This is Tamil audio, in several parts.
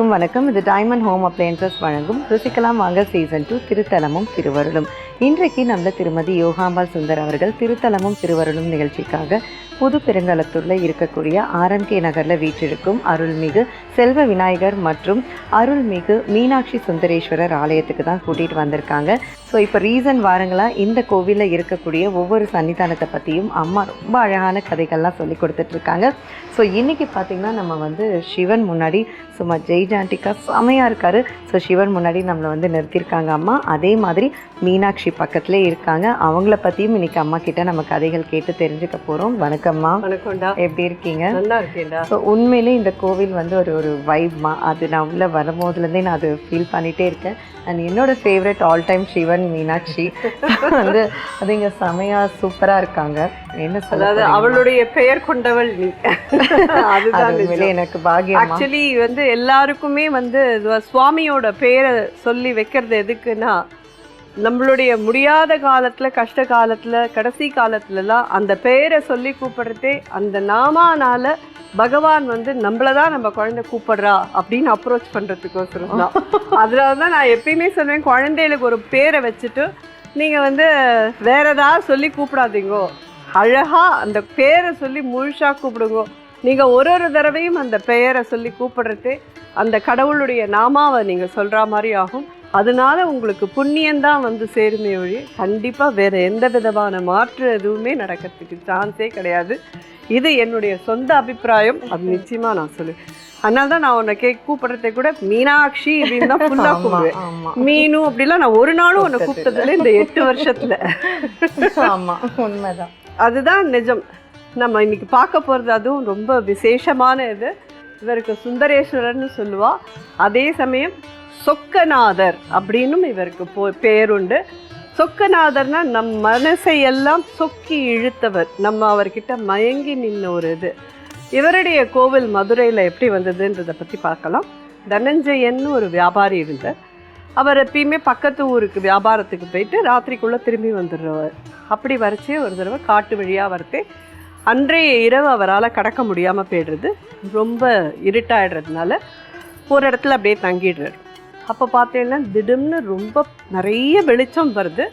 அனைவருக்கும் வணக்கம். இது டைமண்ட் ஹோம் அப்ளையன்சஸ் வழங்கும் ருசிக்கலாம் வாங்க சீசன் டூ திருத்தலமும் திருவருளும். இன்றைக்கு நம்ம திருமதி யோகாம்பாள் சுந்தர் அவர்கள் திருத்தலமும் திருவருளும் நிகழ்ச்சிக்காக புது பெருங்கலத்தூரில் இருக்கக்கூடிய ஆர்எம்கே நகரில் வீற்றிருக்கும் அருள்மிகு செல்வ விநாயகர் மற்றும் அருள்மிகு மீனாட்சி சுந்தரேஸ்வரர் ஆலயத்துக்கு தான் கூட்டிகிட்டு வந்திருக்காங்க. ஸோ இப்போ ரீசன் வாரங்களா இந்த கோவிலில் இருக்கக்கூடிய ஒவ்வொரு சன்னிதானத்தை பற்றியும் அம்மா ரொம்ப அழகான கதைகள்லாம் சொல்லி கொடுத்துட்ருக்காங்க. ஸோ இன்றைக்கி பார்த்தீங்கன்னா நம்ம வந்து சிவன் முன்னாடி சும்மா ஜெய்ஜாண்டிக்கா செமையாக இருக்கார். ஸோ சிவன் முன்னாடி நம்மளை வந்து நிறுத்தியிருக்காங்க அம்மா. அதே மாதிரி மீனாட்சி பக்கத்துலேயே இருக்காங்க. அவங்கள பற்றியும் இன்னைக்கு அம்மா கிட்ட நம்ம கதைகள் கேட்டு தெரிஞ்சுக்க போகிறோம் வணக்கம் வணக்கம்மா. வணக்கம்டா. எப்படி இருக்கீங்க? நல்லா இருக்கேன்டா. ஸோ உண்மையிலே இந்த கோவில் வந்து ஒரு ஒரு வைப்மா அது நான் உள்ளே வரும்போதுலேருந்தே நான் அது ஃபீல் பண்ணிகிட்டே இருக்கேன். அண்ட் என்னோட favourite all time Sivan Meenakshi. வந்து அது இங்கே செமையாக சூப்பராக இருக்காங்க. என்ன சொல்ல அதாவது போறீங்கம்மா? அவளுடைய பெயர் கொண்டவள் நீ. அது அதுதான் எனக்கு பாகியமா ஆக்சுவலி வந்து எல்லாருக்குமே வந்து சுவாமியோட பெயரை சொல்லி வைக்கிறது எதுக்குன்னா நம்மளுடைய முடியாத காலத்தில் கஷ்ட காலத்தில் கடைசி காலத்துலலாம் அந்த பெயரை சொல்லி கூப்பிடுறதே அந்த நாமானால பகவான் வந்து நம்மள தான் நம்ம குழந்தை கூப்பிடுறா அப்படின்னு அப்ரோச் பண்ணுறதுக்கோசரம் தான். அதனால தான் நான் எப்பயுமே சொல்லுவேன் குழந்தைகளுக்கு ஒரு பேரை வச்சுட்டு நீங்கள் வந்து வேற ஏதாவது சொல்லி கூப்பிடாதீங்கோ. அழகா அந்த பேரை சொல்லி முழுசாக கூப்பிடுங்கோ. நீங்க ஒரு ஒரு தடவையும் அந்த பெயரை சொல்லி கூப்பிடுறதே அந்த கடவுளுடைய நாமாவை நீங்க சொல்ற மாதிரி ஆகும். அதனால உங்களுக்கு புண்ணியம்தான் வந்து சேருமே ஒழி கண்டிப்பா வேற எந்த விதமான மாற்று எதுவுமே நடக்கிறதுக்கு சான்ஸே கிடையாது. இது என்னுடைய சொந்த அபிப்பிராயம். அது நிச்சயமா நான் சொல்லுவேன் அதனால தான் நான் உன்னை கே கூப்பிடுறதை கூட மீனாட்சி அப்படின்னு தான் ஃபுல்லாக கூப்பிடுவேன். ஆமா. மீனு அப்படிலாம் நான் ஒரு நாளும் உன்னை கூப்பிட்டதில்ல இந்த எட்டு வருஷத்துல. ஆமா உண்மைதான். அதுதான் நிஜம். நம்ம இன்னைக்கு பார்க்க போகிறது அதுவும் ரொம்ப விசேஷமான இது. இவருக்கு சுந்தரேஸ்வரர்னு சொல்லுவா. அதே சமயம் சொக்கநாதர் அப்படின்னும் இவருக்கு போ பேருண்டு. சொக்கநாதர்னா நம் மனசை எல்லாம் சொக்கி இழுத்தவர். நம்ம அவர்கிட்ட மயங்கி நின்ன ஒரு இது. இவருடைய கோவில் மதுரையில் எப்படி வந்ததுன்றதை பற்றி பார்க்கலாம். தனஞ்சயன்னு ஒரு வியாபாரி இருந்தார். அவர் எப்பயுமே பக்கத்து ஊருக்கு வியாபாரத்துக்கு போயிட்டு ராத்திரிக்குள்ளே திரும்பி வந்துடுறவர். அப்படி வரைச்சே ஒரு தடவை காட்டு வழியாக வரத்தே அன்றைய இரவு அவரால் கடக்க முடியாமல் போயிடுறது. ரொம்ப இருட்டாயிடுறதுனால ஒரு இடத்துல அப்படியே தங்கிடுறாரு. அப்போ பார்த்தீங்கன்னா திடம்னு ரொம்ப நிறைய வெளிச்சம் வருது.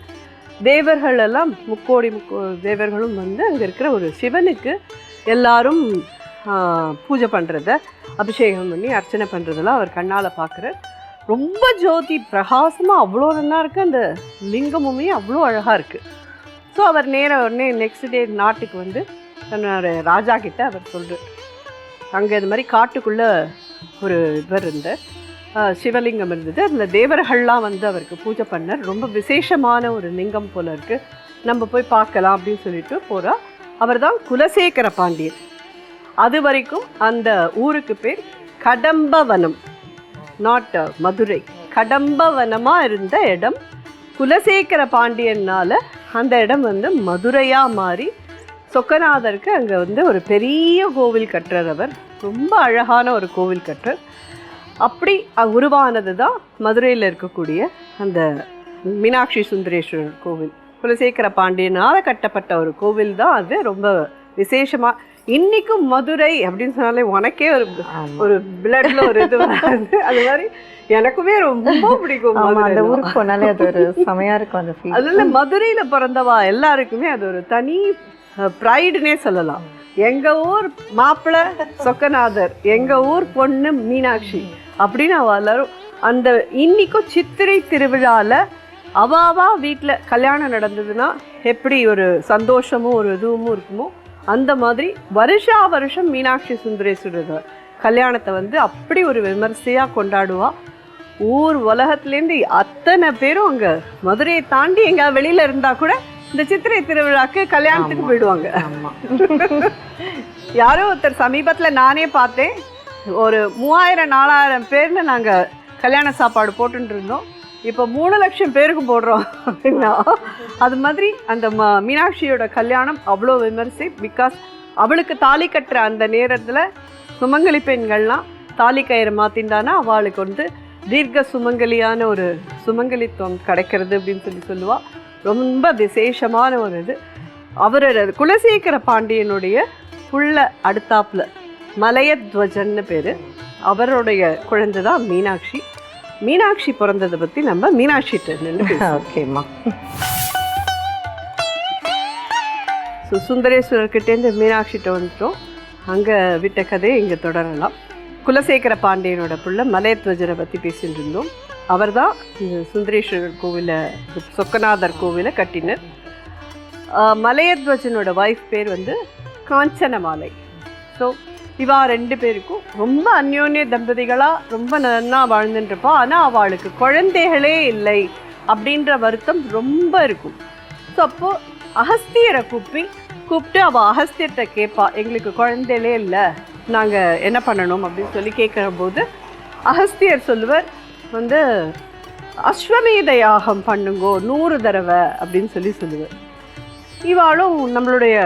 தேவர்கள் எல்லாம் முக்கோடி முக்கோ தேவர்களும் வந்து அங்கே இருக்கிற ஒரு சிவனுக்கு எல்லாரும் பூஜை பண்ணுறத அபிஷேகம் பண்ணி அர்ச்சனை பண்ணுறதெல்லாம் அவர் கண்ணால் பார்க்குறார். ரொம்ப ஜோதி பிரகாசமாக அவ்வளோ நல்லா இருக்குது அந்த லிங்கமுமே அவ்வளோ அழகாக இருக்குது ஸோ அவர் நேர உடனே நெக்ஸ்ட் டே நாட்டுக்கு வந்து தன்னோட ராஜா கிட்ட அவர் சொல்கிறார் அங்கே இது மாதிரி காட்டுக்குள்ளே ஒரு இவர் இருந்தார். சிவலிங்கம் இருந்தது. அதில் தேவர்கள்லாம் வந்து அவருக்கு பூஜை பண்ணார். ரொம்ப விசேஷமான ஒரு லிங்கம் போல இருக்குது நம்ம போய் பார்க்கலாம் அப்படின்னு சொல்லிட்டு போகிறா அவர் தான் குலசேகர பாண்டியன். அது வரைக்கும் அந்த ஊருக்கு பேர் கடம்பவனம் நாட் மதுரை. கடம்பவனமாக இருந்த இடம் குலசேகர பாண்டியனால அந்த இடம் வந்து மதுரையாக மாறி சொக்கநாதருக்கு அங்கே வந்து ஒரு பெரிய கோவில் கட்டுறவர். அவர் ரொம்ப அழகான ஒரு கோவில் கட்டுறார் அப்படி உருவானது தான் மதுரையில் இருக்கக்கூடிய அந்த மீனாட்சி சுந்தரேஸ்வரர் கோவில். குலசேகர பாண்டியனால் கட்டப்பட்ட ஒரு கோவில் தான் அது. ரொம்ப விசேஷமாக இன்னைக்கும் மதுரை அப்படின்னு சொன்னாலே உனக்கே ஒரு ஒரு பிளட்ல ஒரு இது வராது. அது மாதிரி எனக்குமே ரொம்ப பிடிக்கும் அந்த ஊருக்கு போனாலே அது ஒரு செமையா இருக்கும் அந்த ஃபீல் அதுல மதுரையில பிறந்தவா எல்லாருக்குமே அது ஒரு தனி ப்ரைடுனே சொல்லலாம். எங்க ஊர் மாப்பிள்ளை சொக்கநாதர் எங்க ஊர் பொண்ணு மீனாட்சி. அப்படின்னு அவ எல்லாரும் அந்த இன்னைக்கும் சித்திரை திருவிழால அவாவா வீட்டில் கல்யாணம் நடந்ததுன்னா எப்படி ஒரு சந்தோஷமும் ஒரு இதுவும் இருக்குமோ அந்த மாதிரி வருஷா வருஷம் மீனாட்சி சுந்தரேஸ்வரர் கல்யாணத்தை வந்து அப்படி ஒரு விமர்சையாக கொண்டாடுவா. ஊர் உலகத்துலேருந்து அத்தனை பேரும் அங்கே. மதுரையை தாண்டி எங்க வெளியில இருந்தா கூட இந்த சித்திரை திருவிழாக்கு கல்யாணத்துக்கு. போயிடுவாங்க. யாரோ ஒருத்தர் சமீபத்துல நானே பார்த்தேன். ஒரு மூவாயிரம் நாலாயிரம் பேர்னு நாங்கள் கல்யாண சாப்பாடு போட்டுட்டு இருந்தோம். இப்போ மூணு லட்சம் பேருக்கு போடுறோம் அப்படின்னா அது மாதிரி அந்த ம- மீனாட்சியோட கல்யாணம் அவ்வளோ விமர்சி பிகாஸ் அவளுக்கு தாலி கட்டுற அந்த நேரத்தில் சுமங்கலி பெண்கள்லாம் தாலி கயிறு மாற்றிண்டானா அவளுக்கு வந்து தீர்க்க சுமங்கலியான ஒரு சுமங்கலித்துவம் கிடைக்கிறது அப்படின்னு சொல்லி சொல்லுவாள் ரொம்ப விசேஷமான ஒரு இது. அவரோட குலசேகர பாண்டியனுடைய புள்ள அடுத்தாப்பில். மலையத்வஜன்னு பேர். அவருடைய குழந்தை தான் மீனாட்சி. மீனாட்சி பிறந்ததை பற்றி நம்ம மீனாட்சிகிட்ட நின்று ஓகேம்மா. ஸோ சுந்தரேஸ்வரர்கிட்டேருந்து மீனாட்சிகிட்ட வந்துட்டோம். அங்கே விட்ட கதையை இங்கே தொடரலாம். குலசேகர பாண்டியனோட புள்ள மலையத்வஜரை பற்றி பேசிட்டு இருந்தோம். அவர் தான் இந்த சுந்தரேஸ்வரர் கோவிலை சொக்கநாதர் கோவிலை கட்டினர் மலையத்வஜனோட ஒய்ஃப் பேர் வந்து காஞ்சனமாலை. ஸோ இவா ரெண்டு பேருக்கும் ரொம்ப அந்யோன்ய தம்பதிகளாக ரொம்ப நல்லா வாழ்ந்துட்டுருப்பா. ஆனால் அவளுக்கு குழந்தைகளே இல்லை அப்படின்ற வருத்தம் ரொம்ப இருக்கும். ஸோ அப்போது அகஸ்தியரை கூப்பி கூப்பிட்டு அவள் அகஸ்தியர்கிட்ட கேட்பா எங்களுக்கு குழந்தைகளே இல்லை நாங்கள் என்ன பண்ணணும்? அப்படின்னு சொல்லி கேட்குற போது அகஸ்தியர் சொல்லுவர் வந்து அஸ்வமேத யாகம் பண்ணுங்கோ நூறு தடவை அப்படின்னு சொல்லி சொல்லுவார். இவாளும் நம்மளுடைய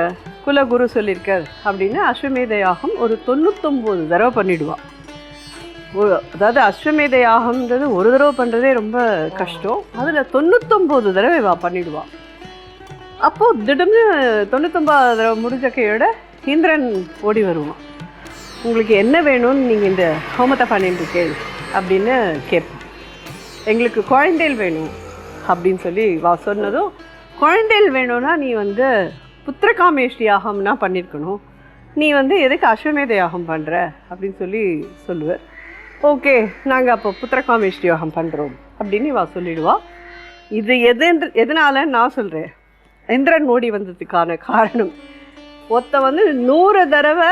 குலகுரு சொல்லியிருக்கார் அப்படின்னு அஸ்வமேத யாகம் ஒரு தொண்ணூத்தொம்பது தடவை பண்ணிடுவாள் அதாவது அஸ்வமேத யாகம்ன்றது ஒரு தடவை பண்ணுறதே ரொம்ப கஷ்டம். அதில் தொண்ணூத்தொம்பது தடவை இவா பண்ணிடுவாள் அப்போது திடம்னு தொண்ணூத்தொம்பது தடவை முடிஞ்ச கையோட இந்திரன் ஓடி வருவான். உங்களுக்கு என்ன வேணும்னு நீங்கள் இந்த ஹோமத்தை பண்ணிட்டு இருக்கேன் அப்படின்னு கேட்போம் எங்களுக்கு குழந்தைகள் வேணும் அப்படின்னு சொல்லி வா சொன்னதும் குழந்தைகள் வேணும்னா நீ வந்து புத்திரகாமேஷ்டி யாகம்னா பண்ணியிருக்கணும் நீ வந்து எதுக்கு அஸ்வமேத யாகம் பண்ணுற அப்படின்னு சொல்லி சொல்லுவார் ஓகே நாங்கள் அப்போ புத்திரகாமேஷ்டி யாகம் பண்ணுறோம் அப்படின்னு இவா சொல்லிடுவா. இது எது எதனால நான் சொல்கிறேன் இந்திரன் ஓடி வந்ததுக்கான காரணம். ஒருத்த வந்து நூறு தடவை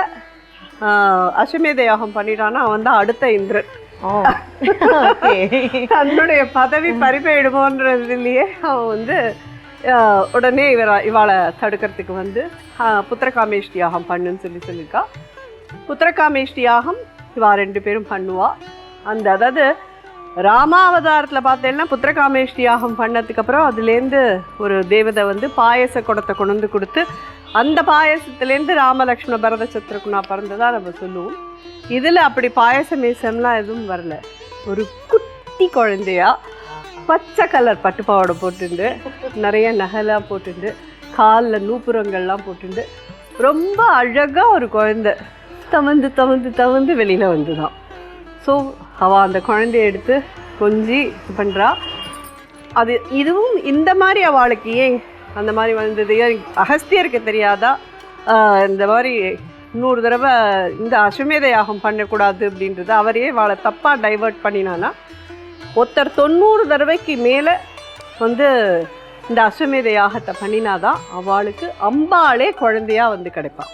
அஸ்வமேத யாகம் பண்ணிட்டான்னா அவன் தான் அடுத்த இந்திரன். தன்னுடைய பதவி பறிபோயிடுமோன்றதுலயே அவன் வந்து உடனே இவரை இவாளை தடுக்கிறதுக்கு வந்து புத்திரகாமேஷ்டி யாகம் பண்ணுன்னு சொல்லி சொல்லியிருக்கா புத்திரகாமேஷ்டி யாகம் இவா ரெண்டு பேரும் பண்ணுவா. அந்த அதாவது ராமாவதாரத்தில் பார்த்தேன்னா புத்திரகாமேஷ்டி யாகம் பண்ணதுக்கப்புறம் அதுலேருந்து ஒரு தேவதை வந்து பாயச குடத்தை கொண்டு வந்து கொடுத்து அந்த பாயசத்துலேருந்து ராமலக்ஷ்மண பரத சத்ருகுணா பிறந்ததாக நம்ம சொல்லுவோம். இதில் அப்படி பாயச மீசம்லாம் எதுவும் வரல. ஒரு குட்டி குழந்தையா பச்சை கலர் பட்டுப்பாவாடை போட்டுண்டு. நிறைய நகைலாம் போட்டுண்டு. காலில் நூப்புரங்கள்லாம் போட்டுண்டு. ரொம்ப அழகாக ஒரு குழந்தை. தவந்து தவந்து தவந்து வெளியில் வந்துதான். ஸோ அவள் அந்த குழந்தைய எடுத்து கொஞ்சி இது பண்ணுறா அது இதுவும் இந்த மாதிரி அவளுக்கு ஏன் அந்த மாதிரி வந்தது? ஏன் அகஸ்தியருக்கு தெரியாதா? இந்த மாதிரி நூறு தடவை இந்த அஸ்வமேத யாகம் பண்ணக்கூடாது அப்படின்றது. அவரையே வாழை தப்பாக டைவர்ட் பண்ணினானா? ஒருத்தர் தொண்ணூறு தடவைக்கு மேலே வந்து இந்த அஸ்வமேத யாகத்தை பண்ணினாதான் அவளுக்கு அம்பாளே குழந்தையா வந்து கிடைப்பான்.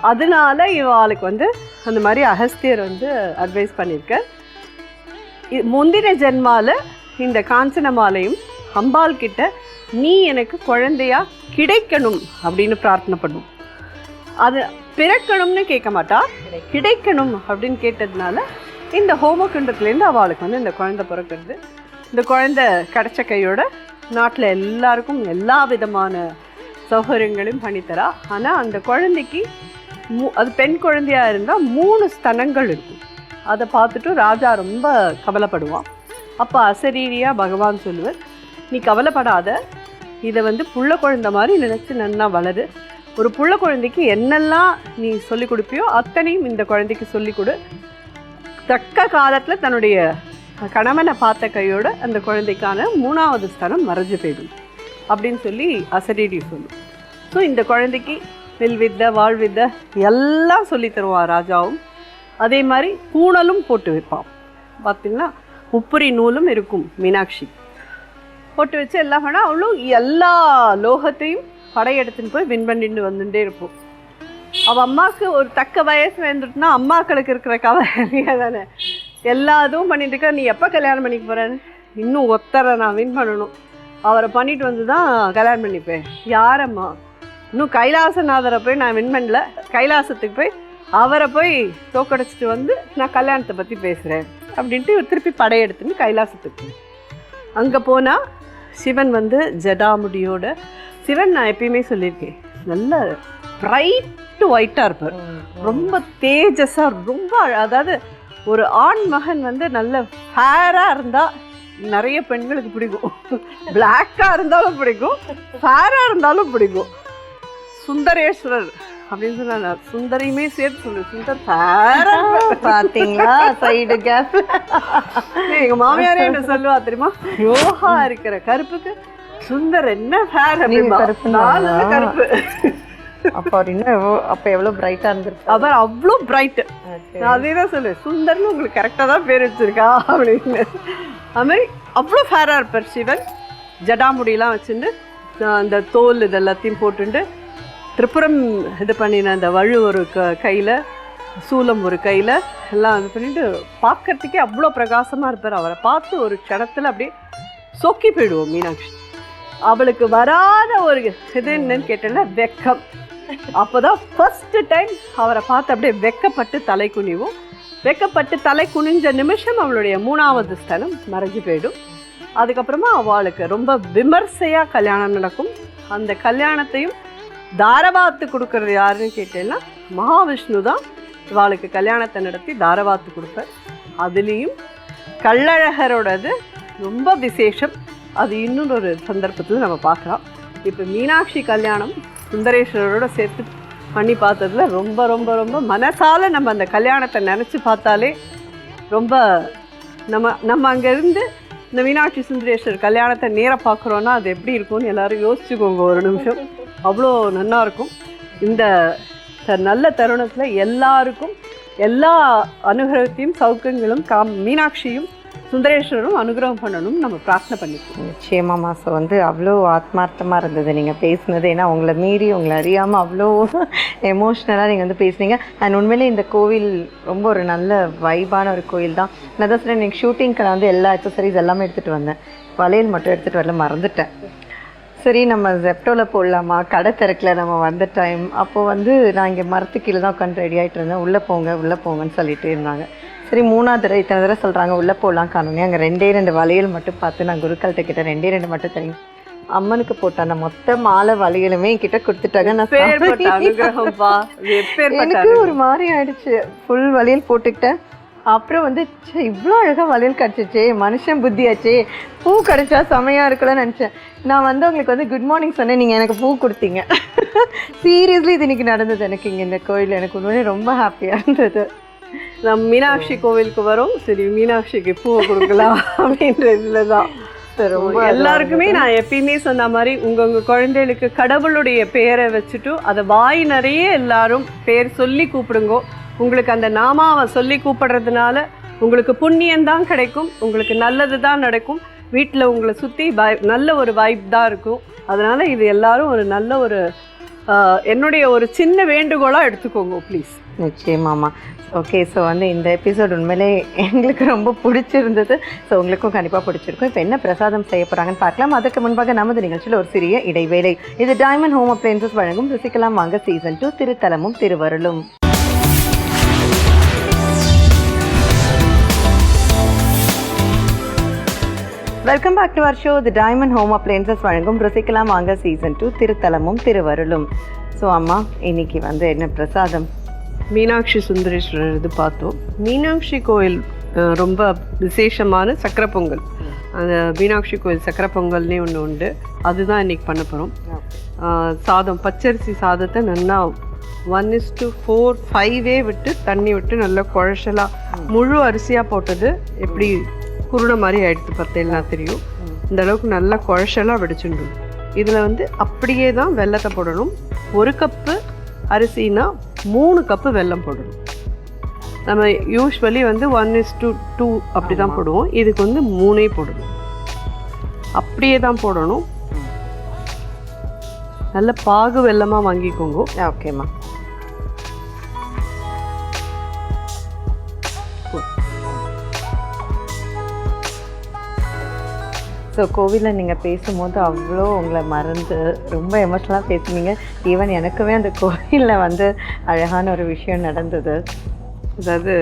அதனால இவாளுக்கு வந்து அந்த மாதிரி அகஸ்தியர் வந்து அட்வைஸ் பண்ணியிருக்க. முந்தின ஜென்மாவில் இந்த காஞ்சனமாலையும் அம்பாள் கிட்ட நீ எனக்கு குழந்தையா கிடைக்கணும் அப்படின்னு பிரார்த்தனை பண்ணும். அது பிறக்கணும்னு கேட்க மாட்டா கிடைக்கணும் அப்படின்னு கேட்டதுனால இந்த ஹோமகுண்டத்துலேருந்து அவளுக்கு வந்து இந்த குழந்தை பிறக்கிறது. இந்த குழந்தை கிடச்ச கையோட நாட்டில் எல்லாருக்கும் எல்லா விதமான சௌகரியங்களையும் பண்ணித்தரா. ஆனால் அந்த குழந்தைக்கு மூ அது பெண் குழந்தையாக இருந்தால் மூணு ஸ்தனங்கள் இருக்கும். அதை பார்த்துட்டு ராஜா ரொம்ப கவலைப்படுவான். அப்போ அசரீரியாக பகவான் சொல்லுவார் நீ கவலைப்படாத. இதை வந்து புள்ள குழந்தை மாதிரி நினச்சி நன்னா வளரு. ஒரு புள்ள குழந்தைக்கு என்னெல்லாம் நீ சொல்லிக் கொடுப்பியோ அத்தனையும் இந்த குழந்தைக்கு சொல்லிக் கொடு. தக்க காலத்தில் தன்னுடைய கணவனை பார்த்த கையோடு அந்த குழந்தைக்கான மூணாவது ஸ்தானம் மறைஞ்சு போயிடும் அப்படின்னு சொல்லி அசரீரி சொல்லும். ஸோ இந்த குழந்தைக்கு வில்வித்தை வாழ்வித்தை எல்லாம் சொல்லித் தருவான் ராஜாவும். அதே மாதிரி பூணலும் போட்டு வைப்பான். பார்த்தீங்கன்னா உப்புரி நூலும் இருக்கும் மீனாட்சி. போட்டு வச்சு எல்லாம் பண்ணால் அவளும் எல்லா லோகத்தையும் படையெடுத்துன்னு போய் வின் பண்ணிட்டு வந்துட்டே இருப்போம். அவள் அம்மாவுக்கு ஒரு தக்க வயசு வந்துட்டுனா அம்மாக்களுக்கு இருக்கிற கவலை தானே? எல்லா இதுவும் பண்ணிட்டு இருக்க நீ எப்போ கல்யாணம் பண்ணிக்க போகிறேன்னு இன்னும் ஒத்தரை நான் வின் பண்ணணும். அவரை பண்ணிட்டு வந்து தான் கல்யாணம் பண்ணிப்பேன் யாரம்மா? இன்னும் கைலாசநாதரை போய் நான் வின் பண்ணல. கைலாசத்துக்கு போய் அவரை போய் தோக்கடைச்சிட்டு வந்து நான் கல்யாணத்தை பற்றி பேசுகிறேன் அப்படின்ட்டு திருப்பி படையெடுத்துன்னு கைலாசத்துக்கு அங்கே போனால் சிவன் வந்து ஜடாமுடியோட சிவன் நான் எப்பயுமே சொல்லியிருக்கேன் நல்ல பிரைட் ஒயிட்டாக இருப்பார் ரொம்ப தேஜஸாக ரொம்ப அதாவது ஒரு ஆண் மகன் வந்து நல்ல ஃபேராக இருந்தால் நிறைய பெண்களுக்கு பிடிக்கும். பிளாக்காக இருந்தாலும் பிடிக்கும் ஃபேராக இருந்தாலும் பிடிக்கும். சுந்தரேஸ்வரர் அப்படின்னு சொன்னா சுந்தரையுமே சேர்த்து சொல்லு. சுந்தர் பாத்தீங்களா? சைடு கேப் எங்க மாமியாரே என்ன சொல்லுவா தெரியுமா? யோகா இருக்கிற கருப்புக்கு சுந்தர் என்ன ஃபேர் கருப்புன்னாங்களா? நான் கருப்பு. அப்ப அவர் இன்னும் எவ்வளோ- அப்ப எவ்வளவு பிரைட்டா இருந்திருப்பாரு அவர் அவ்வளோ பிரைட் நான் அதே தான் சொல்லுவேன். சுந்தர்னு உங்களுக்கு கரெக்டாக தான் பேர் வச்சிருக்கா அப்படின்னு. அது மாதிரி அவ்வளோ ஃபேராக இருப்பார் சிவன். ஜடாமுடியெல்லாம் வச்சுட்டு அந்த தோல் இது எல்லாத்தையும் போட்டுண்டு திரிபுரம் இது பண்ணின அந்த வழு ஒரு க கையில் சூலம் ஒரு கையில் எல்லாம் இது பண்ணிட்டு பார்க்கறதுக்கே அவ்வளோ பிரகாசமாக இருப்பார். அவரை பார்த்து ஒரு க்ஷணத்தில் அப்படியே சொக்கி போயிடுவோம் மீனாட்சி. அவளுக்கு வராத ஒரு இது என்னன்னு கேட்டேன்னா வெக்கம். அப்போதான் ஃபஸ்ட்டு டைம் அவரை பார்த்து அப்படியே வெக்கப்பட்டு தலை குனிவும். வெக்கப்பட்டு தலை குனிஞ்ச நிமிஷம் அவளுடைய மூணாவது ஸ்தலம் மறைஞ்சு போயிடும். அதுக்கப்புறமா அவளுக்கு ரொம்ப விமர்சையாக கல்யாணம் நடக்கும். அந்த கல்யாணத்தையும் தாரவாத்து கொடுக்கறது யாருன்னு கேட்டேன்னா மகாவிஷ்ணு தான் இவாளுக்கு கல்யாணத்தை நடத்தி தாரவாத்து கொடுப்பார். அதுலேயும் கள்ளழகரோடது ரொம்ப விசேஷம். அது இன்னொரு சந்தர்ப்பத்தில் நம்ம பார்க்கலாம். இப்போ மீனாட்சி கல்யாணம் சுந்தரேஸ்வரரோட சேர்த்து பண்ணி பார்த்ததுல ரொம்ப ரொம்ப ரொம்ப மனசால் நம்ம அந்த கல்யாணத்தை நினச்சி பார்த்தாலே ரொம்ப நம்ம நம்ம அங்கேருந்து இந்த மீனாட்சி சுந்தரேஸ்வரர் கல்யாணத்தை நேராக பார்க்குறோன்னா அது எப்படி இருக்கும்னு எல்லோரும் யோசிச்சுக்கோங்க ஒரு நிமிஷம். அவ்வளோ நல்லாயிருக்கும் இந்த த- நல்ல தருணத்தில் எல்லாருக்கும் எல்லா அனுகிரகத்தையும் சௌக்கியங்களும் காம் மீனாட்சியும் சுந்தரேஸ்வரரும் அனுகிரகம் பண்ணணும்னு நம்ம பிரார்த்தனை பண்ணிப்போம். நிச்சயமா மாசம் வந்து அவ்வளோ ஆத்மார்த்தமாக இருந்தது. நீங்கள் பேசுனது ஏன்னா உங்களை மீறி உங்களை அறியாமல் அவ்வளோ எமோஷ்னலாக நீங்கள் வந்து பேசுனீங்க. அண்ட் உண்மையிலே இந்த கோவில் ரொம்ப ஒரு நல்ல வைபான ஒரு கோயில் தான். நான் தான் சார் எனக்கு ஷூட்டிங்க்கு நான் வந்து எல்லா அக்சசரிஸ் எல்லாமே எடுத்துகிட்டு வந்தேன். வளையல் மட்டும் எடுத்துகிட்டு வரல மறந்துட்டேன். சரி நம்ம ஜெப்டோவில் போடலாமா? கடை திறக்கல நம்ம வந்த டைம் அப்போது வந்து நான் இங்கே மரத்து கீழே தான் உட்காந்து ரெடி ஆகிட்டு இருந்தேன். உள்ளே போங்க உள்ளே போங்கன்னு சொல்லிட்டு இருந்தாங்க. சரி மூணாவது தடவை இத்தனை தடவை சொல்கிறாங்க உள்ளே போகலாம் காணோனே. அங்கே ரெண்டே ரெண்டு வளையல் மட்டும் பார்த்து நான் குருக்கள்கிட்ட கிட்ட ரெண்டே ரெண்டு மட்டும் தெரியும் அம்மனுக்கு போட்ட அந்த மொத்த மாலை வளையலுமே என்கிட்ட கொடுத்துட்டாங்க. நான் எனக்கு ஒரு மாதிரி ஆயிடுச்சு. ஃபுல் வளையல் போட்டுக்கிட்டேன். அப்புறம் வந்து இவ்வளோ அழகாக வளையல் கிடச்சிச்சே. மனுஷன் புத்தியாச்சே. பூ கிடைச்சா செமையாக இருக்கலாம்னு நினச்சேன். நான் வந்து உங்களுக்கு வந்து குட் மார்னிங் சொன்னேன். நீங்கள் எனக்கு பூ கொடுத்தீங்க. சீரியஸ்லி இது இன்னைக்கு நடந்தது. எனக்கு இங்கே இந்த கோயில் எனக்கு உண்மையிலே ரொம்ப ஹாப்பியாக இருந்தது. நம்ம மீனாட்சி கோவிலுக்கு வரோம். சரி மீனாட்சிக்கு பூவை கொடுக்கலாம் அப்படின்ற இதில் தான் எல்லாருக்குமே நான் எப்பயுமே சொன்ன மாதிரி உங்க உங்க குழந்தைகளுக்கு கடவுளுடைய பெயரை வச்சுட்டு அதை வாய் நிறைய எல்லாரும் பேர் சொல்லி கூப்பிடுங்கோ. உங்களுக்கு அந்த நாமாவை சொல்லி கூப்பிடுறதுனால உங்களுக்கு புண்ணியம்தான் கிடைக்கும். உங்களுக்கு நல்லது தான் நடக்கும். வீட்டில் உங்களை சுற்றி வை நல்ல ஒரு வைப் தான் இருக்கும். அதனால இது எல்லாரும் ஒரு நல்ல ஒரு ஆஹ், என்னுடைய ஒரு சின்ன வேண்டுகோளாக எடுத்துக்கோங்க ப்ளீஸ் நிச்சயமாம்மா. ஓகே ஸோ வந்து இந்த எபிசோட் உண்மையிலே எங்களுக்கு ரொம்ப பிடிச்சிருந்தது. ஸோ உங்களுக்கும் கண்டிப்பாக பிடிச்சிருக்கும். இப்போ என்ன பிரசாதம் செய்ய போகிறாங்கன்னு பார்க்கலாம். அதுக்கு முன்பாக நமது நிகழ்ச்சியில் ஒரு சிறிய இடைவேளை. இது டைமண்ட் ஹோம் அப்ளைன்சஸ் வழங்கும் ருசிக்கலாம் வாங்க சீசன் டூ திருத்தலமும் திருவருளும். Welcome back to our show the diamond home appliances வழங்கும் ருசிக்கலாம் வாங்க சீசன் டூ திருத்தலமும் திருவருளும். ஸோ அம்மா இன்னைக்கு வந்து என்ன பிரசாதம்? மீனாட்சி சுந்தரேஸ்வரர் இது பார்த்தோம். மீனாட்சி கோயில் ரொம்ப விசேஷமான சக்கரை பொங்கல். அந்த மீனாட்சி கோயில் சக்கரை பொங்கல்னே ஒன்று உண்டு. அதுதான் இன்னைக்கு பண்ண போகிறோம் சாதம் பச்சரிசி சாதத்தை நல்லா ஒன் இஸ் டு ஃபோர் ஃபைவே விட்டு தண்ணி விட்டு நல்லா குழச்சலாக முழு அரிசியாக போட்டது எப்படி குருணை மாதிரி ஆயிடுத்து பார்த்தேன்னா தெரியும். இந்த அளவுக்கு நல்லா குழச்சலாக வெடிச்சுடும் இதில் வந்து அப்படியே தான் வெல்லத்தை போடணும். ஒரு கப்பு அரிசினா மூணு கப்பு வெல்லம் போடணும் நம்ம யூஸ்வலி வந்து ஒன் இஸ் டு டூ அப்படி தான் போடுவோம். இதுக்கு வந்து மூணே போடணும் அப்படியே தான் போடணும். நல்ல பாகு வெல்லமாக வாங்கிக்கோங்க. ஓகேம்மா ஸோ கோவிலில் நீங்கள் பேசும்போது அவ்வளோ உங்களை மறந்து ரொம்ப எமோஷனலாக பேசுனீங்க. ஈவன் எனக்குமே அந்த கோவிலில் வந்து அழகான ஒரு விஷயம் நடந்தது. அதாவது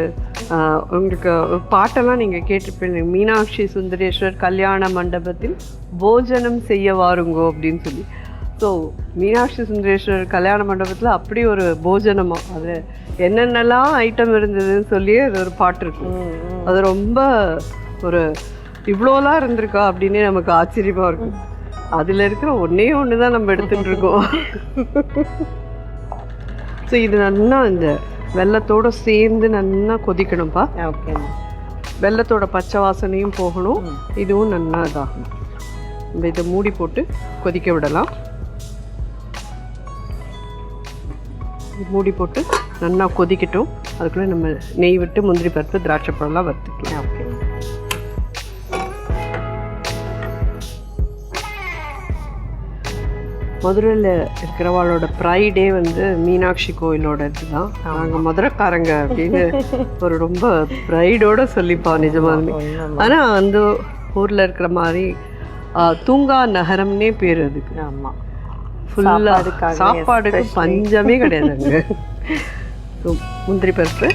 உங்களுக்கு பாட்டெல்லாம் நீங்கள் கேட்டிருப்பீங்க. மீனாட்சி சுந்தரேஸ்வர் கல்யாண மண்டபத்தில் போஜனம் செய்ய வாருங்கோ அப்படின்னு சொல்லி. ஸோ மீனாட்சி சுந்தரேஸ்வர் கல்யாண மண்டபத்தில் அப்படி ஒரு போஜனமா? அது என்னென்னலாம் ஐட்டம் இருந்ததுன்னு சொல்லி அது ஒரு பாட்டு இருக்கும். அது ரொம்ப ஒரு இவ்வளோலாம் இருந்திருக்கா அப்படின்னே நமக்கு ஆச்சரியமா இருக்கும். அதில் இருக்கிற ஒன்றே ஒன்று தான் நம்ம எடுத்துட்டு இருக்கோம். ஸோ இது நல்லா இந்த வெள்ளத்தோட சேர்ந்து நல்லா கொதிக்கணும்ப்பா. ஓகேம்மா வெள்ளத்தோட பச்சை வாசனையும் போகணும். இதுவும் நல்லா இதாகணும் நம்ம இதை மூடி போட்டு கொதிக்க விடலாம். மூடி போட்டு நல்லா கொதிக்கட்டும். அதுக்குள்ளே நம்ம நெய் விட்டு முந்திரி பருப்பு திராட்சை பழம்லாம் வறுத்துக்கலாம். ஓகே மதுரையில் இருக்கிறவாளோட ப்ரைடே வந்து மீனாட்சி கோயிலோட இதுதான் நாங்கள் மதுரைக்காரங்க அப்படின்னு ஒரு ரொம்ப ப்ரைடோட சொல்லிப்போம் நிஜமாலுமே. ஆனால் அந்த ஊரில் இருக்கிற மாதிரி தூங்கா நகரம்னே பேர் அதுக்கு. ஆமாம் ஃபுல்லாக சாப்பாடுக்கு பஞ்சமே கிடையாது So, முந்திரி பருப்பு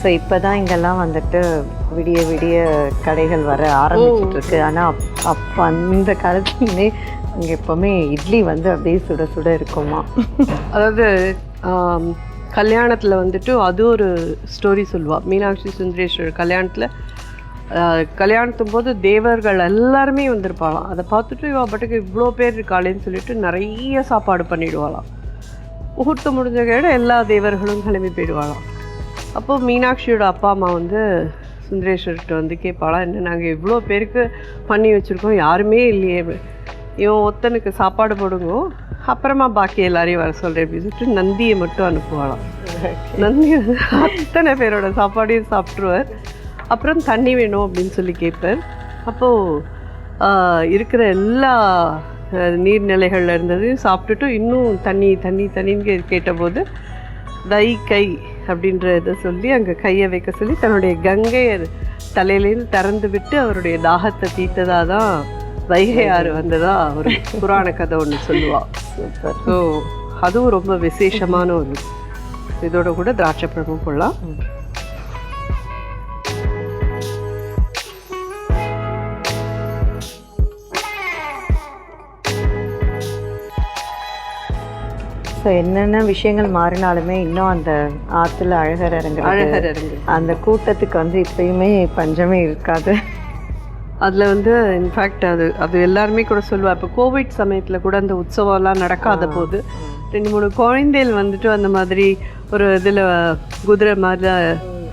ஸோ இப்போ தான் இங்கெல்லாம் வந்துட்டு விடிய விடிய கடைகள் வர ஆரம்பிச்சிட்டு இருக்கு ஆனால் அப் அப்போ அந்த காலத்துலேயே இங்கே எப்போவுமே இட்லி வந்து அப்படியே சுட சுட இருக்குமா? அதாவது கல்யாணத்துல வந்துட்டு அது ஒரு ஸ்டோரி சொல்லுவா. மீனாட்சி சுந்தரேஸ்வரர் கல்யாணத்துல கல்யாணத்தும் போது தேவர்கள் எல்லாருமே வந்திருப்பாளாம். அதை பார்த்துட்டு இவ பாட்டுக்கு இவ்வளோ பேர் இருக்காளேன்னு சொல்லிட்டு நிறைய சாப்பாடு பண்ணிடுவாளாம். முகூர்த்தம் முடிஞ்ச கேட எல்லா தேவர்களும் கிளம்பி போயிடுவாளாம். அப்போது மீனாட்சியோட அப்பா அம்மா வந்து சுந்தரேஸ்வர்கிட்ட வந்து கேட்பாளாம் என்ன நாங்கள் இவ்வளோ பேருக்கு பண்ணி வச்சுருக்கோம் யாருமே இல்லையே. இவன் ஒத்தனுக்கு சாப்பாடு போடுங்க அப்புறமா பாக்கி எல்லாரையும் வர சொல்கிறேன் அப்படின்னு சொல்லிட்டு நந்தியை மட்டும் அனுப்புவாளாம் நந்தி அத்தனை பேரோட சாப்பாடையும் சாப்பிட்ருவார் அப்புறம் தண்ணி வேணும் அப்படின்னு சொல்லி கேட்பார். அப்போது இருக்கிற எல்லா நீர்நிலைகளில் இருந்ததையும் சாப்பிட்டுட்டு இன்னும் தண்ணி தண்ணி தண்ணின்னு கே- கேட்டபோது தை கை அப்படின்ற இதை சொல்லி அங்கே கையை வைக்க சொல்லி தன்னுடைய கங்கையை தலையிலேருந்து திறந்து விட்டு அவருடைய தாகத்தை தீர்த்ததாக தான் வைகை ஆறு வந்ததா ஒரு புராண கதை ஒன்று சொல்லுவா. சூப்பர். ஸோ அதுவும் ரொம்ப விசேஷமான ஒரு இதோட கூட திராட்சை பழமும் போடலாம். ஸோ என்னென்ன விஷயங்கள் மாறினாலுமே இன்னும் அந்த ஆற்றுல அழகர் இறங்குறது அழகர் இறங்கு அந்த கூட்டத்துக்கு வந்து இப்பயுமே பஞ்சமே இருக்காது. அதில் வந்து இன்ஃபேக்ட் அது அது எல்லாருமே கூட சொல்லுவா. இப்போ கோவிட் சமயத்தில் கூட அந்த உற்சவம்லாம் நடக்காத போது ரெண்டு மூணு குழந்தைகள் வந்துட்டு அந்த மாதிரி ஒரு இதில் குதிரை மாதிரி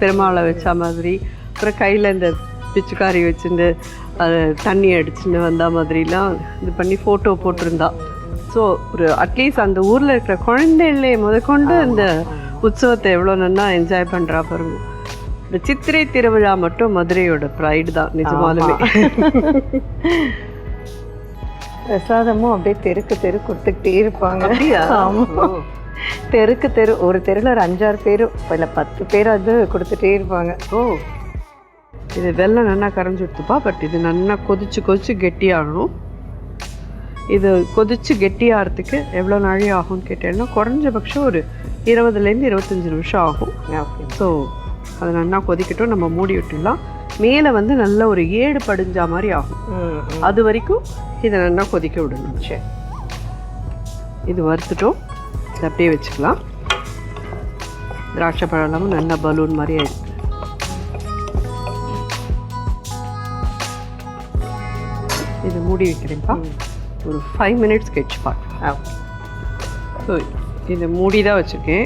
பெருமாளை வச்ச மாதிரி அப்புறம் கையில் இந்த பிச்சுக்காரி வச்சுட்டு அது தண்ணி அடிச்சுன்னு வந்த மாதிரிலாம் இது பண்ணி ஃபோட்டோ போட்டிருந்தா. ஸோ ஒரு அட்லீஸ்ட் அந்த ஊரில் இருக்கிற குழந்தைகளே முதற்கொண்டு இந்த உற்சவத்தை எவ்வளோ நல்லா என்ஜாய் பண்ணுறா பாருங்க. இந்த சித்திரை திருவிழா மட்டும் மதுரையோட ப்ரைடு தான் நிஜமாலுமே. பிரசாதமும் அப்படியே தெருக்கு தெரு கொடுத்துக்கிட்டே இருப்பாங்க. தெருக்கு தெரு ஒரு தெருவில் ஒரு அஞ்சாறு பேர் இல்லை பத்து பேர் அது கொடுத்துட்டே இருப்பாங்க. ஓ. இது வெள்ளம் நல்லா கரைஞ்சி எடுத்துப்பா பட் இது நல்லா கொதிச்சு கொதிச்சு கெட்டியாகணும். இது கொதிச்சு கெட்டியாகிறதுக்கு எவ்வளோ நாழி ஆகும்னு கேட்டேன்னா குறைஞ்சபட்சம் ஒரு இருபதுலேருந்து இருபத்தஞ்சி நிமிஷம் ஆகும். ஸோ அது நல்லா கொதிக்கட்டும் நம்ம மூடி விட்டுடலாம். மேலே வந்து நல்ல ஒரு ஏடு படிஞ்சா மாதிரி ஆகும். அது வரைக்கும் இதை நல்லா கொதிக்க விடணும் சரி இது வறுத்துட்டோம். இதை அப்படியே வச்சுக்கலாம். திராட்சை பழம் நல்லா பலூன் மாதிரி ஆயிடுச்சு. இது மூடி வைக்கிறேன்ப்பா. ஒரு ஃபைவ் மினிட்ஸ் கழிச்சு பார்க்கலாம் ஸோ இது மூடி தான் வச்சுருக்கேன்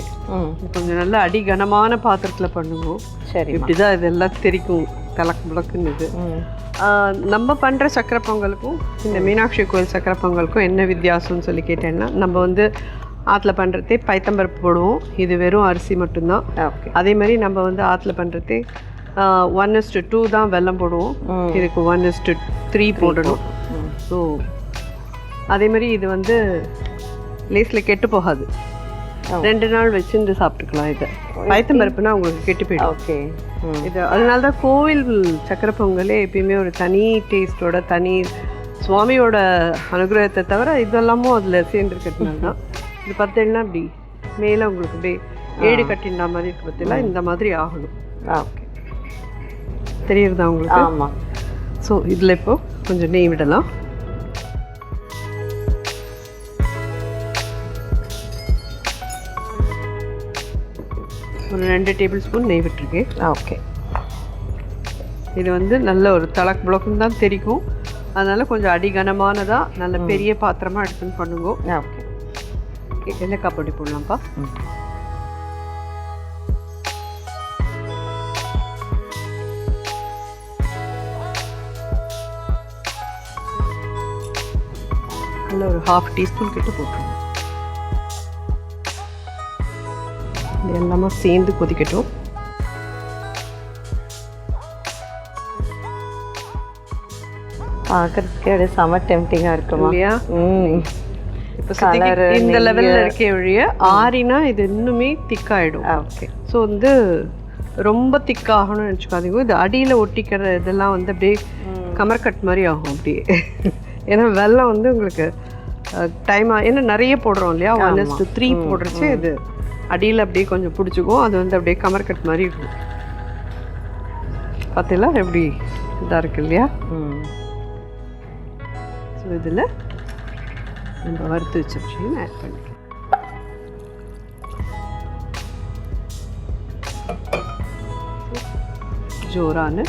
கொஞ்சம் நல்ல அடி கனமான பாத்திரத்தில் பண்ணுவோம். சரி இப்படி தான் இதெல்லாம் தெரிக்கும் கலக்கு முளக்குன்னு இது நம்ம பண்ணுற சக்கரை பொங்கலுக்கும் இந்த மீனாட்சி கோயில் சக்கரை பொங்கலுக்கும் என்ன வித்தியாசம்னு சொல்லி கேட்டேன்னா நம்ம வந்து ஆற்றுல பண்ணுறதே பைத்தம்பருப்பு போடுவோம். இது வெறும் அரிசி மட்டும்தான். ஓகே. அதே மாதிரி நம்ம வந்து ஆற்றுல பண்ணுறதே ஒன் இஸ் டூ தான் வெல்லம் போடுவோம். இதுக்கு ஒன் இஸ் த்ரீ போடணும். ஸோ அதே மாதிரி இது வந்து லேஸில் கெட்டு போகாது. ரெண்டு நாள் வச்சுருந்து சாப்பிட்டுக்கலாம் இதை. பைத்தம்பருப்புனா உங்களுக்கு கெட்டு போயிடும். ஓகே. இது அதனால தான் கோவில் சக்கரை பொங்கலே எப்பயுமே ஒரு தனி டேஸ்டோட தனி சுவாமியோட அனுகிரகத்தை தவிர இதெல்லாமும் அதில் சேர்ந்துருக்கிறதுனால தான். இது பார்த்தீங்கன்னா அப்படி. மேலே உங்களுக்கு அப்படியே ஏடு கட்டின மாதிரி இருக்கு பார்த்தீங்களா இந்த மாதிரி ஆகணும். ஓகே தெரியுறதா உங்களுக்கு? ஆமாம் ஸோ இதில் இப்போ கொஞ்சம் நெய் விடலாம். ஒரு ரெண்டு டேபிள் ஸ்பூன் நெய் விட்டுருக்கேன் ஓகே. இது வந்து நல்ல ஒரு தலக் புழக்கம் தான் தெரிக்கும். அதனால கொஞ்சம் அடிகனமானதாக நல்ல பெரிய பாத்திரமாக எடுத்துன்னு பண்ணுங்க. ஓகே. ஏலக்காய் பொடி போடலாம்ப்பா. நல்ல ஒரு ஹாஃப் டீஸ்பூன் கிட்ட போட்டுருங்க. இது எல்லாமே சேர்ந்து கொதிக்கட்டும். பார்க்கறதுக்கே அப்படியே செம டெம்டிங்காக இருக்குமா? இல்லையா? ம். இப்போ Colour, இந்த. லெவலில் இருக்க வழிய ஆறினா இது இன்னுமே திக்காயிடும். ஓகே ஸோ வந்து ரொம்ப திக்காகணும்னு நினச்சிக்காதீங்க. இது அடியில் ஒட்டிக்கிற இதெல்லாம் வந்து அப்படியே கமர்கட் மாதிரி ஆகும் அப்படியே. ஏன்னா வெல்லம் வந்து உங்களுக்கு டைம் ஏன்னா நிறைய போடுறோம் இல்லையா? ஒன் இஸ் த்ரீ போடுறச்சு இது அடியில் அப்படியே கொஞ்சம் பிடிச்சிக்கும். அது வந்து அப்படியே கமர்கட் மாதிரி இருக்கும். பார்த்தீங்களா எப்படி இதாக இருக்கு இல்லையா? ஸோ இதில் நம்ம வறுத்து வச்ச விஷயம் ஆட் பண்ணிக்கலாம். ஜோரான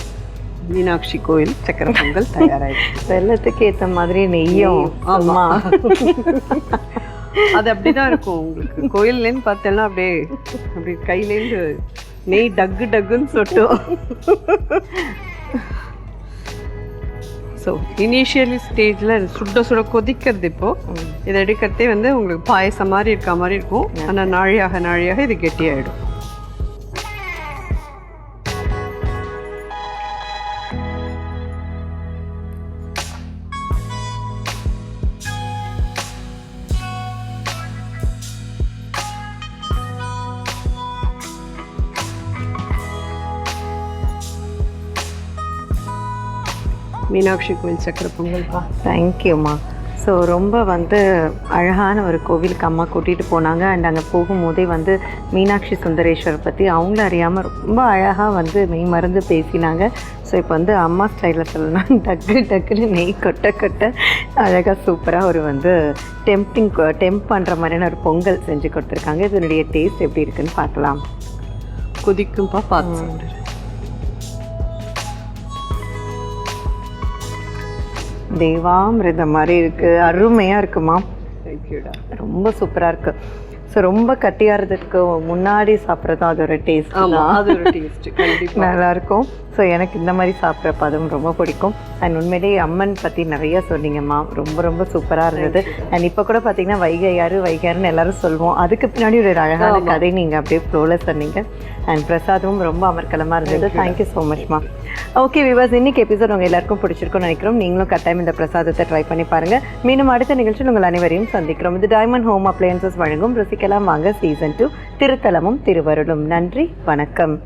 மீனாட்சி கோயில் சக்கரை பொங்கல் தயாராகிடுச்சு வெள்ளத்துக்கு ஏற்ற மாதிரி நெய்யும். ஆமா. அது அப்படிதான் இருக்கும். உங்களுக்கு கோயில்லேருந்து பார்த்தேன்னா அப்படியே அப்படி கையிலேருந்து நெய் டக்கு டக்குன்னு சொட்டும். ஸோ இனிஷியலி ஸ்டேஜில் சுட சுட கொதிக்கிறது இப்போ. இதை எடுக்கிறதே வந்து உங்களுக்கு பாயசம் மாதிரி இருக்க மாதிரி இருக்கும். ஆனால் நாழியாக நாழியாக இது கெட்டியாயிடும். மீனாட்சி கோயில் சக்கரை பொங்கல்ப்பா தேங்க்யூம்மா ஸோ ரொம்ப வந்து அழகான ஒரு கோவிலுக்கு அம்மா கூட்டிகிட்டு போனாங்க. அண்ட் அங்கே போகும்போதே வந்து மீனாட்சி சுந்தரேஸ்வர் பற்றி அவங்கள அறியாமல் ரொம்ப அழகாக வந்து மெய் மறந்து பேசினாங்க. ஸோ இப்போ வந்து அம்மா ஸ்டைலில் சொல்லணும்னா டக்கு டக்குன்னு நெய் கொட்ட கொட்ட அழகாக சூப்பராக ஒரு வந்து டெம்ப்டிங் டெம்ப் பண்ணுற மாதிரியான ஒரு பொங்கல் செஞ்சு கொடுத்துருக்காங்க. இதனுடைய டேஸ்ட் எப்படி இருக்குன்னு பார்க்கலாம். கொதிக்கும்பா பார்த்து தேவாமிருதம் மாதிரி இருக்குது அருமையாக இருக்குமா? ரொம்ப சூப்பராக இருக்குது ஸோ ரொம்ப கட்டியாகிறதுக்கு முன்னாடி சாப்பிட்றது அதோட டேஸ்ட் அது ஒரு டேஸ்ட் கண்டிப்பாக நல்லா இருக்கும் ஸோ எனக்கு இந்த மாதிரி சாப்பிட்ற பதம் ரொம்ப பிடிக்கும். அண்ட் உண்மையிலேயே அம்மன் பற்றி நிறைய சொன்னீங்கம்மா. ரொம்ப ரொம்ப சூப்பராக இருந்தது. அண்ட் இப்போ கூட பார்த்தீங்கன்னா வைகையாறு வைகையாருன்னு எல்லாரும் சொல்லுவோம் அதுக்கு பின்னாடி ஒரு அழகான கதை நீங்கள் அப்படியே ஃப்ளோவில் சொன்னீங்க. அண்ட் பிரசாதமும் ரொம்ப அமர்க்கலமாக இருந்தது தேங்க்யூ ஸோ மச்மா ஓகே விவாஸ் இன்னைக்கு எபிசோட் உங்கள் எல்லாருக்கும் பிடிச்சிருக்கும்னு நினைக்கிறோம். நீங்களும் கட்டாயம் இந்த பிரசாதத்தை ட்ரை பண்ணி பாருங்கள் மீண்டும் அடுத்த நிகழ்ச்சியில் உங்கள் அனைவரையும் சந்திக்கிறோம். இது டைமண்ட் ஹோம் அப்ளையன்சஸ் வழங்கும். ருசிக்கலாம் வாங்க. சீசன் டூ திருத்தலமும் திருவருளும். நன்றி வணக்கம்.